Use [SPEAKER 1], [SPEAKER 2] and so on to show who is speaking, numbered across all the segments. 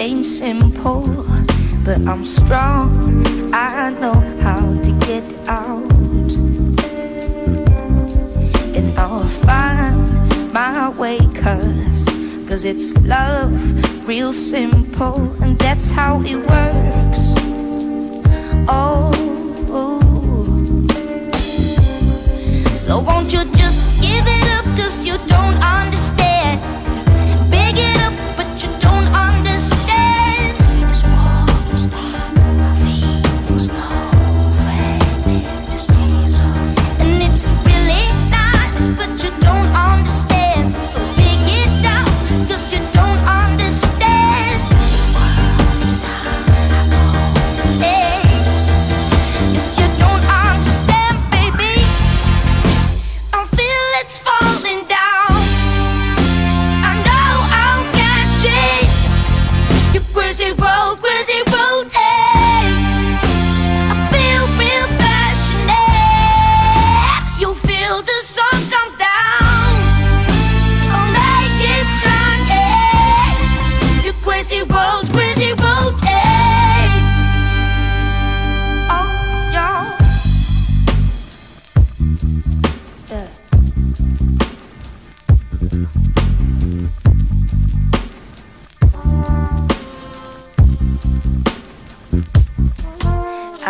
[SPEAKER 1] ain't simple, but I'm strong. I know how to get out, and I'll find my way. Cause, cause it's love, real simple, and that's how it works. Oh. So won't you just give it up cause you don't understand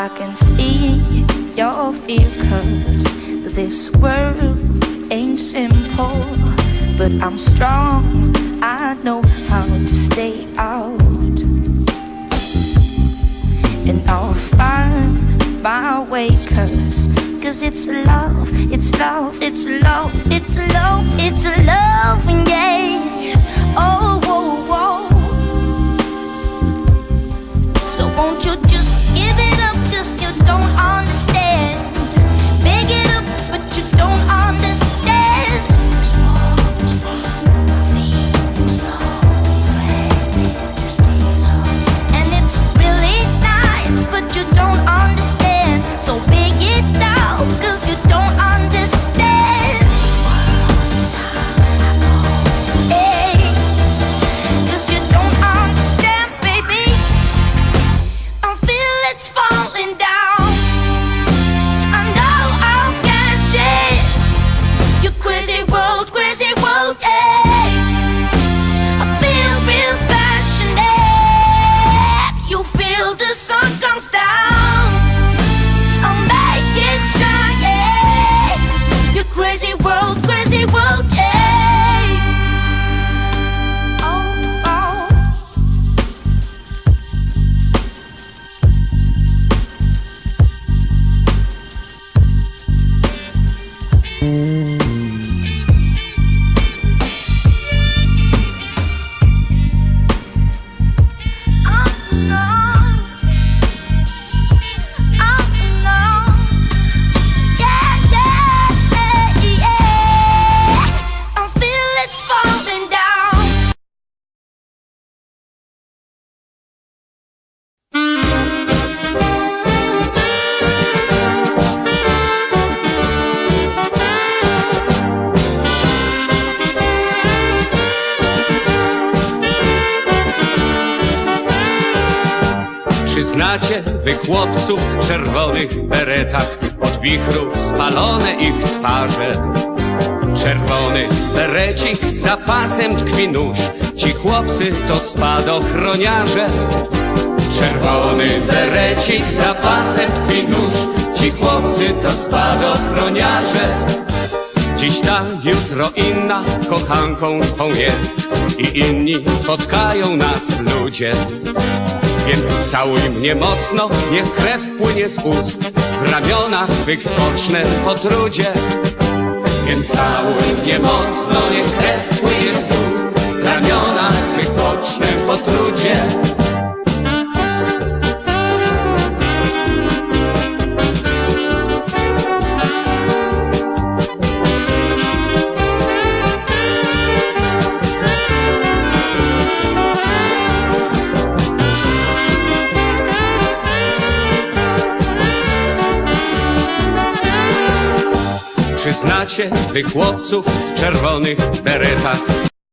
[SPEAKER 1] I can see your fear cause this world ain't simple. But I'm strong, I know how to stay out. And I'll find my way cause Cause it's love, it's love, it's love, it's love, it's love, yeah. Oh,
[SPEAKER 2] Czy znacie wy chłopców w czerwonych beretach? Od wichru spalone ich twarze. Czerwony berecik z zapasem tkwi nóż. Ci chłopcy to spadochroniarze. Czerwony berecik z zapasem tkwi nóż. Ci chłopcy to spadochroniarze. Dziś ta, jutro inna, kochanką twą jest I inni spotkają nas ludzie Więc całuj mnie mocno, niech krew płynie z ust. W ramiona twych spocznę po trudzie. Więc całuj mnie mocno, niech krew Czy znacie wy chłopców w czerwonych beretach?